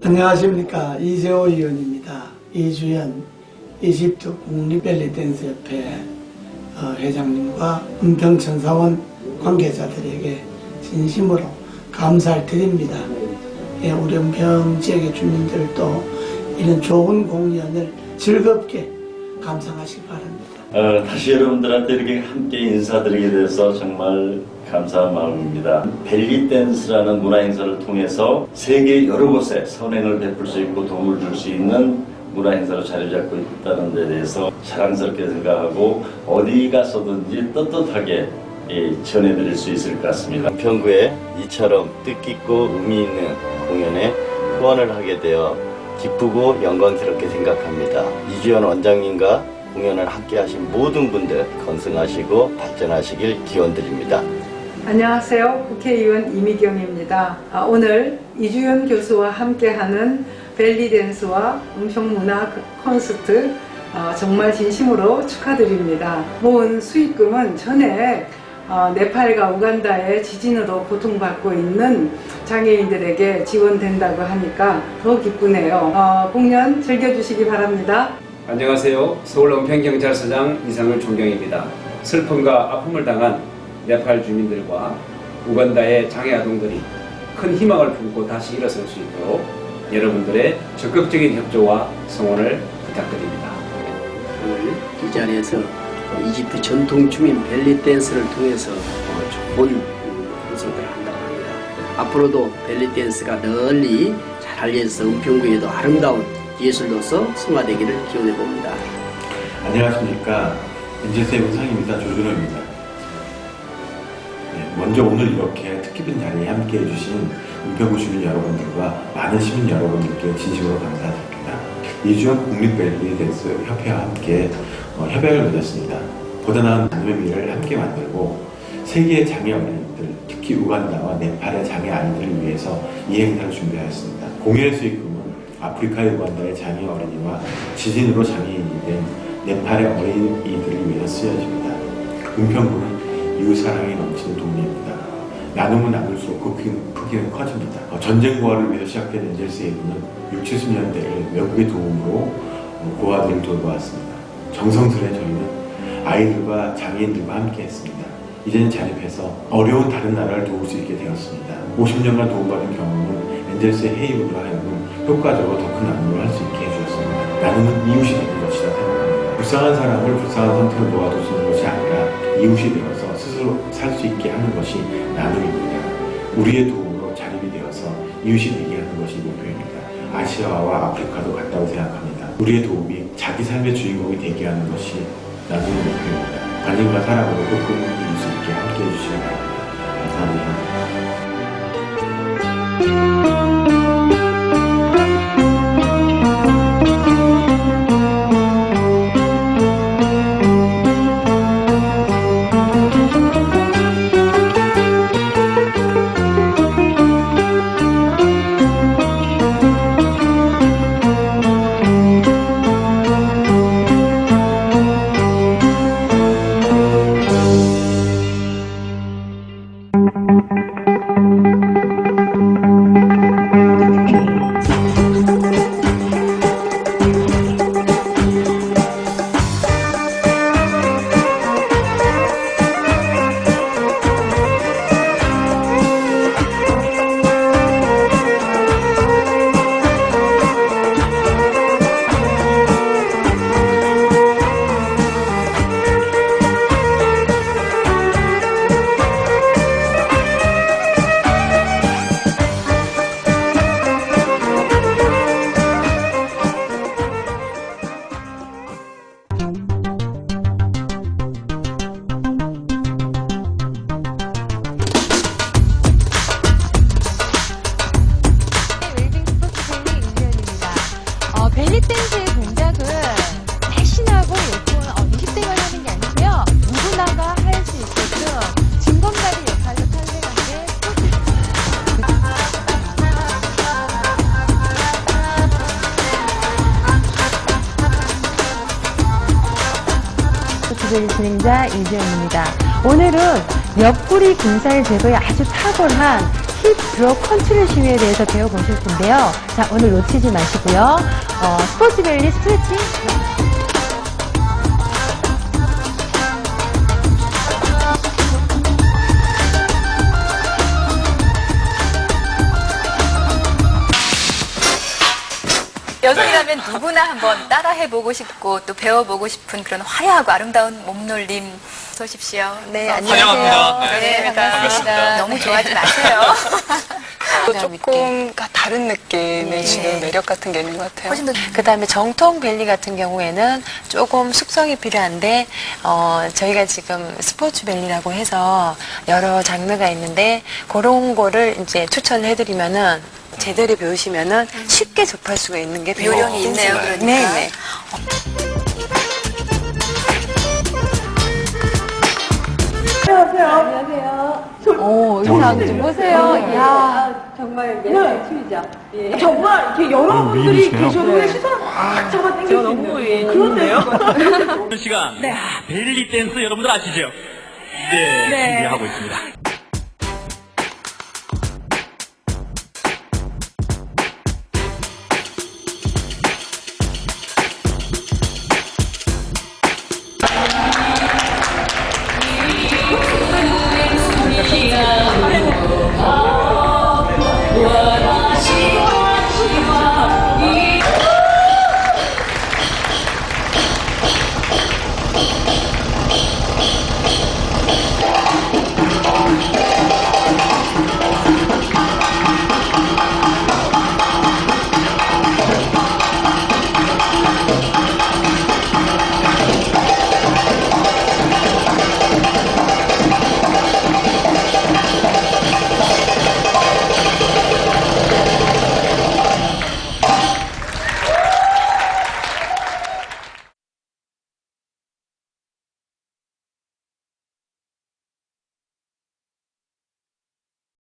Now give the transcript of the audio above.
안녕하십니까 이재호 의원입니다. 이주연 이집트 국립벨리댄스협회 어, 회장님과 은평천사원 관계자들에게 진심으로 감사를 드립니다. 예, 은평 지역의 주민들도 이런 좋은 공연을 즐겁게 감상하시기 바랍니다. 어, 다시 여러분들한테 이렇게 함께 인사드리게 돼서 정말 감사한 마음입니다. 벨리 댄스라는 문화 행사를 통해서 세계 여러 곳에 선행을 베풀 수 있고 도움을 줄 수 있는 문화 행사로 자리 잡고 있다는 데 대해서 자랑스럽게 생각하고 어디 가서든지 떳떳하게 예, 전해드릴 수 있을 것 같습니다. 평구에 이처럼 뜻깊고 의미 있는 공연에 후원을 하게 되어 기쁘고 영광스럽게 생각합니다. 이주연 원장님과 공연을 함께 하신 모든 분들 건승하시고 발전하시길 기원드립니다. 안녕하세요. 국회의원 이미경입니다. 아, 오늘 이주연 교수와 함께하는 벨리댄스와 음성문화 콘서트 아, 정말 진심으로 축하드립니다. 모은 수익금은 전에 어, 네팔과 우간다의 지진으로 고통받고 있는 장애인들에게 지원된다고 하니까 더 기쁘네요. 어, 공연 즐겨주시기 바랍니다. 안녕하세요. 서울 은평경찰서장 이상을 총경입니다. 슬픔과 아픔을 당한 네팔 주민들과 우간다의 장애 아동들이 큰 희망을 품고 다시 일어설 수 있도록 여러분들의 적극적인 협조와 성원을 부탁드립니다. 오늘 이 자리에서 이집트 전통 주민 벨리 댄스를 통해서 어, 좋은 음, 콘서트를 한다고 합니다. 앞으로도 벨리 댄스가 널리 잘 알려져서 은평구에도 아름다운 예술로서 승화되기를 기원해 봅니다. 안녕하십니까. 엔젤스의 문상입니다. 조준호입니다. 네, 먼저 오늘 이렇게 뜻깊은 자리에 함께 해주신 은평구 주민 여러분들과 많은 시민 여러분들께 진심으로 감사드립니다. 이주연 국립벨리 댄스 협회와 함께 어, 협약을 맺었습니다. 보다 나은 나눔의 미래를 함께 만들고 세계의 장애 어린이들, 특히 우간다와 네팔의 장애 아이들을 위해서 이 행사를 준비하였습니다. 공연의 수익금은 아프리카의 우간다의 장애 어린이와 지진으로 장애인이 된 네팔의 어린이들을 위해 쓰여집니다. 은평구는 이웃사랑이 넘치는 동네입니다. 나누면 나눌 수록 그 크기는, 크기는 커집니다. 어, 전쟁 고아를 위해서 시작된 엔젤스 예부는 6, 70년대를 외국의 도움으로 어, 고아들을 돌보았습니다. 정성스레 저희는 아이들과 장애인들과 함께 했습니다. 이제는 자립해서 어려운 다른 나라를 도울 수 있게 되었습니다. 50년간 도움받은 경험은 엔젤스의 해이으로 하여금 효과적으로 더큰 나눔을 할수 있게 해주었습니다. 나눔은 이웃이 되는 것이다 생각합니다. 불쌍한 사람을 불쌍한 상태로 놓아두시는 것이 아니라 이웃이 되어서 스스로 살 수 있게 하는 것이 나눔입니다. 우리의 도움으로 자립이 되어서 이웃이 되게 하는 것이 목표입니다. 아시아와 아프리카도 같다고 생각합니다. 우리의 도움이 자기 삶의 주인공이 되게 하는 것이 나눔의 목표입니다. 관심과 사랑으로 끝끝 이룰 수 있게 함께 해 주시기 바랍니다. 감사합니다. 스포츠벨리 진행자 이주연입니다. 오늘은 옆구리 근살 제거에 아주 탁월한 힙 드롭 컨트롤 시위에 대해서 배워보실 텐데요. 자, 오늘 놓치지 마시고요. 어, 스포츠 밸리 스트레칭 여성이라면 누구나 한번 따라해보고 싶고 또 배워보고 싶은 그런 화려하고 아름다운 몸놀림 쏘십시오. 네, 안녕하세요. 네, 반갑습니다. 너무 좋아하지 마세요. 조금 다른 느낌을 주는 매력 같은 게 있는 것 같아요. 훨씬 더 그 다음에 정통 벨리 같은 경우에는 조금 숙성이 필요한데, 어, 저희가 지금 스포츠 벨리라고 해서 여러 장르가 있는데, 그런 거를 이제 추천을 해드리면은, 제대로 배우시면은 쉽게 접할 수가 있는 게 요령이 있네요, 그러니까. 네네. 오, 의상 좀 보세요. 이야. 정말 옛날 춤이죠. 정말 이렇게 여러분들이 계셔도 시선을 확 잡아당기시는 그런 데요. 시간 네. 벨리 댄스 여러분들 아시죠? 네, 준비하고 있습니다.